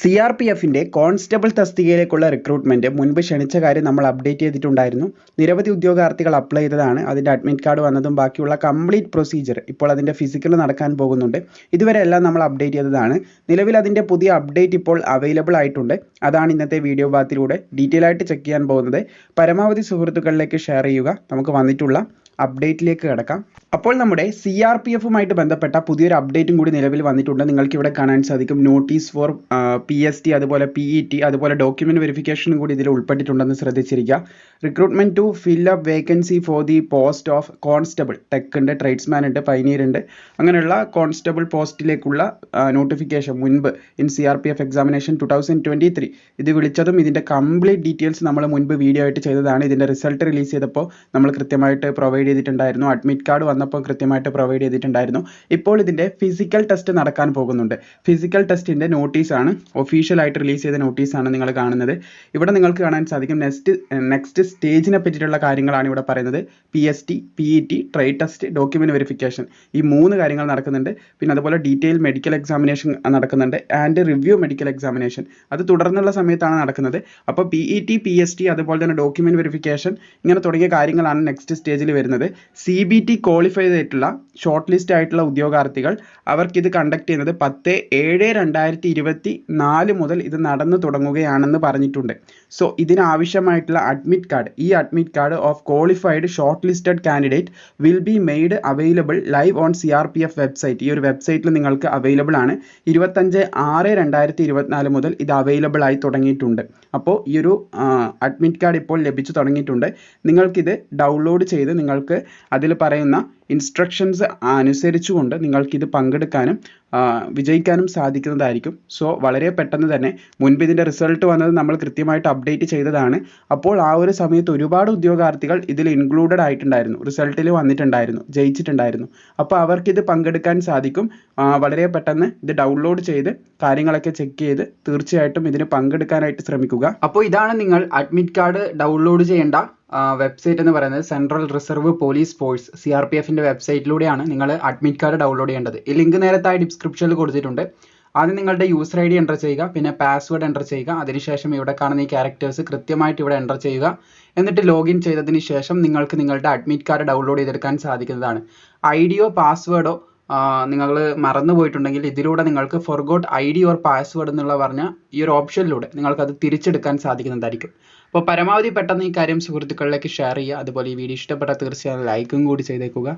C R P എഫിന്റെ constable തസ്തികയിലേക്കുള്ള recruitment മുൻപ് ക്ഷണിച്ച കാര്യം നമ്മൾ അപ്ഡേറ്റ് ചെയ്തിട്ടുണ്ടായിരുന്നു. നിരവധി ഉദ്യോഗാർത്ഥികൾ അപ്ലൈ ചെയ്തതാണ്. അതിന്റെ അഡ്മിറ്റ് കാർഡ് വന്നതും ബാക്കിയുള്ള കംപ്ലീറ്റ് പ്രൊസീജിയർ ഇപ്പോൾ അതിന്റെ ഫിസിക്കൽ നടക്കാൻ പോകുന്നുണ്ട്. ഇതുവരെ എല്ലാം നമ്മൾ അപ്ഡേറ്റ് ചെയ്തതാണ്. നിലവിൽ അതിന്റെ പുതിയ അപ്ഡേറ്റ് ഇപ്പോൾ അവൈലബിൾ ആയിട്ടുണ്ട്. അതാണ് ഇന്നത്തെ വീഡിയോ ഭാഗത്തിലൂടെ ഡീറ്റെയിൽ ആയിട്ട് ചെക്ക് ചെയ്യാൻ പോകുന്നത്. പരമാവധി സുഹൃത്തുക്കളിലേക്ക് ഷെയർ ചെയ്യുക. നമുക്ക് വന്നിട്ടുള്ള അപ്ഡേറ്റിലേക്ക് കിടക്കാം. അപ്പോൾ നമ്മുടെ സി ആർ പി എഫുമായിട്ട് ബന്ധപ്പെട്ട പുതിയൊരു അപ്ഡേറ്റും കൂടി നിലവിൽ വന്നിട്ടുണ്ട്. നിങ്ങൾക്ക് ഇവിടെ കാണാൻ സാധിക്കും notice for P S T അതുപോലെ പി ഇ ടി അതുപോലെ ഡോക്യുമെന്റ് വെരിഫിക്കേഷനും കൂടി ഇതിൽ ഉൾപ്പെട്ടിട്ടുണ്ടെന്ന് ശ്രദ്ധിച്ചിരിക്കുക. Recruitment to fill up vacancy for the post of constable tech ഉണ്ട് ട്രേഡ്സ്മാൻ ഉണ്ട് പൈനീർ ഉണ്ട്. അങ്ങനെയുള്ള കോൺസ്റ്റബിൾ പോസ്റ്റിലേക്കുള്ള നോട്ടിഫിക്കേഷൻ മുൻപ് in C R P F examination two thousand twenty three ഇത് വിളിച്ചതും ഇതിന്റെ കംപ്ലീറ്റ് ഡീറ്റെയിൽസ് നമ്മൾ മുൻപ് വീഡിയോ ആയിട്ട് ചെയ്തതാണ്. ഇതിന്റെ റിസൾട്ട് റിലീസ് ചെയ്തപ്പോൾ നമ്മൾ കൃത്യമായിട്ട് പ്രൊവൈഡ് ചെയ്തിട്ടുണ്ടായിരുന്നു. അഡ്മിറ്റ് കാർഡ് വന്നപ്പോൾ കൃത്യമായിട്ട് പ്രൊവൈഡ് ചെയ്തിട്ടുണ്ടായിരുന്നു. ഇപ്പോൾ ഇതിന്റെ ഫിസിക്കൽ ടെസ്റ്റ് നടക്കാൻ പോകുന്നുണ്ട്. ഫിസിക്കൽ ടെസ്റ്റിന്റെ നോട്ടീസാണ് ഒഫീഷ്യലായിട്ട് റിലീസ് ചെയ്ത നോട്ടീസാണ് നിങ്ങൾ കാണുന്നത്. ഇവിടെ നിങ്ങൾക്ക് കാണാൻ സാധിക്കും നെക്സ്റ്റ് നെക്സ്റ്റ് സ്റ്റേജിനെ പറ്റിയിട്ടുള്ള കാര്യങ്ങളാണ് ഇവിടെ പറയുന്നത്. P S T P E T trade test document verification ഈ മൂന്ന് കാര്യങ്ങൾ നടക്കുന്നുണ്ട്. പിന്നെ അതുപോലെ ഡീറ്റെയിൽ മെഡിക്കൽ എക്സാമിനേഷൻ നടക്കുന്നുണ്ട്. ആൻഡ് റിവ്യൂ മെഡിക്കൽ എക്സാമിനേഷൻ അത് തുടർന്നുള്ള സമയത്താണ് നടക്കുന്നത്. അപ്പോൾ P E T P S T അതുപോലെ തന്നെ ഡോക്യുമെന്റ് വെരിഫിക്കേഷൻ ഇങ്ങനെ തുടങ്ങിയ കാര്യങ്ങളാണ് നെക്സ്റ്റ് സ്റ്റേജിൽ വരുന്നത്. സി ബി ടി ക്വാളിഫൈ ചെയ്തിട്ടുള്ള ഷോർട്ട് ലിസ്റ്റ് ആയിട്ടുള്ള ഉദ്യോഗാർത്ഥികൾ അവർക്ക് ഇത് കണ്ടക്ട് ചെയ്യുന്നത് പത്ത് ഏഴ് രണ്ടായിരത്തി ഇരുപത്തി നാല് മുതൽ ഇത് നടന്നു തുടങ്ങുകയാണെന്ന് പറഞ്ഞിട്ടുണ്ട്. സോ ഇതിനാവശ്യമായിട്ടുള്ള അഡ്മിറ്റ് കാർഡ് ഈ admit card of qualified short listed candidate will be made available live on C R P F website ഈ ഒരു വെബ്സൈറ്റിൽ നിങ്ങൾക്ക് അവൈലബിൾ ആണ്. ഇരുപത്തഞ്ച് ആറ് രണ്ടായിരത്തി ഇരുപത്തിനാല് മുതൽ ഇത് അവൈലബിൾ ആയി തുടങ്ങിയിട്ടുണ്ട്. അപ്പോൾ ഈ ഒരു അഡ്മിറ്റ് കാർഡ് ഇപ്പോൾ ലഭിച്ചു തുടങ്ങിയിട്ടുണ്ട്. നിങ്ങൾക്കിത് ഡൗൺലോഡ് ചെയ്ത് നിങ്ങൾക്ക് അതിൽ പറയുന്ന ഇൻസ്ട്രക്ഷൻസ് അനുസരിച്ചുകൊണ്ട് നിങ്ങൾക്കിത് പങ്കെടുക്കാനും വിജയിക്കാനും സാധിക്കുന്നതായിരിക്കും. സോ വളരെ പെട്ടെന്ന് തന്നെ മുൻപ് ഇതിന്റെ റിസൾട്ട് വന്നത് നമ്മൾ കൃത്യമായിട്ട് അപ്ഡേറ്റ് ചെയ്തതാണ്. അപ്പോൾ ആ ഒരു സമയത്ത് ഒരുപാട് ഉദ്യോഗാർത്ഥികൾ ഇതിൽ ഇൻക്ലൂഡഡ് ആയിട്ടുണ്ടായിരുന്നു. റിസൾട്ടിൽ വന്നിട്ടുണ്ടായിരുന്നു ജയിച്ചിട്ടുണ്ടായിരുന്നു. അപ്പോൾ അവർക്കിത് പങ്കെടുക്കാൻ സാധിക്കും. വളരെ പെട്ടെന്ന് ഇത് ഡൗൺലോഡ് ചെയ്ത് കാര്യങ്ങളൊക്കെ ചെക്ക് ചെയ്ത് തീർച്ചയായിട്ടും ഇതിന് പങ്കെടുക്കാനായിട്ട് ശ്രമിക്കുക. അപ്പോൾ ഇതാണ് നിങ്ങൾ അഡ്മിറ്റ് കാർഡ് ഡൗൺലോഡ് ചെയ്യേണ്ട വെബ്സൈറ്റ് എന്ന് പറയുന്നത് central reserve police force C R P എഫിന്റെ വെബ്സൈറ്റിലൂടെയാണ് നിങ്ങൾ അഡ്മിറ്റ് കാർഡ് ഡൗൺലോഡ് ചെയ്യേണ്ടത്. ഈ ലിങ്ക് നേരത്തായി ഡിസ്ക്രിപ്ഷനിൽ കൊടുത്തിട്ടുണ്ട്. ആദ്യം നിങ്ങളുടെ യൂസർ ഐ ഡി എന്റർ ചെയ്യുക പിന്നെ പാസ്വേഡ് എന്റർ ചെയ്യുക അതിനുശേഷം ഇവിടെ കാണുന്ന ഈ ക്യാരക്ടേഴ്സ് കൃത്യമായിട്ട് ഇവിടെ എന്റർ ചെയ്യുക എന്നിട്ട് ലോഗിൻ ചെയ്തതിന് ശേഷം നിങ്ങൾക്ക് നിങ്ങളുടെ അഡ്മിറ്റ് കാർഡ് ഡൗൺലോഡ് ചെയ്തെടുക്കാൻ സാധിക്കുന്നതാണ്. ഐ ഡിയോ പാസ്വേഡോ നിങ്ങൾ മറന്നു പോയിട്ടുണ്ടെങ്കിൽ ഇതിലൂടെ നിങ്ങൾക്ക് forgot I D or password എന്നുള്ള പറഞ്ഞ ഈ ഒരു ഓപ്ഷനിലൂടെ നിങ്ങൾക്കത് തിരിച്ചെടുക്കാൻ സാധിക്കുന്നതായിരിക്കും. അപ്പോൾ പരമാവധി പെട്ടെന്ന് ഈ കാര്യം സുഹൃത്തുക്കളിലേക്ക് ഷെയർ ചെയ്യുക. അതുപോലെ ഈ വീഡിയോ ഇഷ്ടപ്പെട്ടാൽ തീർച്ചയായും ലൈക്കും കൂടി ചെയ്തേക്കുക.